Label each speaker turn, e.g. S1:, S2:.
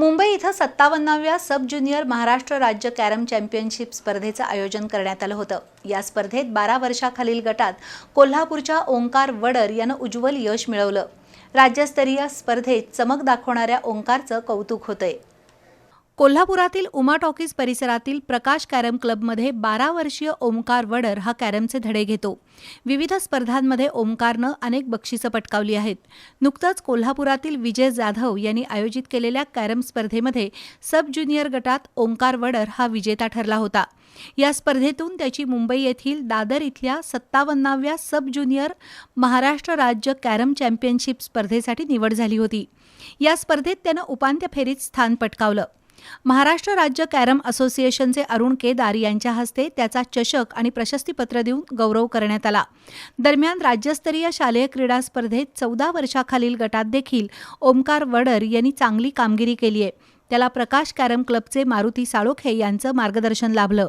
S1: मुंबई इथं सत्तावन्नाव्या सब ज्युनियर महाराष्ट्र राज्य carrom championship स्पर्धेचं आयोजन करण्यात आलं होतं. या स्पर्धेत बारा वर्षाखालील गटात कोल्हापूरच्या ओंकार वडर यानं उज्ज्वल यश मिळवलं. राज्यस्तरीय स्पर्धेत चमक दाखवणाऱ्या ओंकारचं कौतुक होतंय. कोल्हापुरातील उमा टॉकीज परिसरातील प्रकाश कॅरम क्लबमध्ये बारा वर्षीय ओमकार वडर हा कॅरमचे धडे घेतो. विविध स्पर्धांमध्ये ओमकारनं अनेक बक्षिसं पटकावली आहेत. नुकतंच कोल्हापुरातील विजय जाधव यांनी आयोजित केलेल्या कॅरम स्पर्धेमध्ये सब ज्युनियर गटात ओमकार वडर हा विजेता ठरला होता. या स्पर्धेतून त्याची मुंबई येथील दादर इथल्या सत्तावन्नाव्या सब ज्युनियर महाराष्ट्र राज्य कॅरम चॅम्पियनशिप स्पर्धेसाठी निवड झाली होती. या स्पर्धेत त्यानं उपांत्य फेरीत स्थान पटकावलं. महाराष्ट्र राज्य कॅरम असोसिएशनचे अरुण केदार यांच्या हस्ते त्याचा चषक आणि प्रशस्तीपत्र देऊन गौरव करण्यात आला. दरम्यान राज्यस्तरीय शालेय क्रीडा स्पर्धेत चौदा वर्षाखालील गटात देखील ओमकार वडर यांनी चांगली कामगिरी केली आहे. त्याला प्रकाश कॅरम क्लबचे मारुती साळोखे यांचं मार्गदर्शन लाभलं.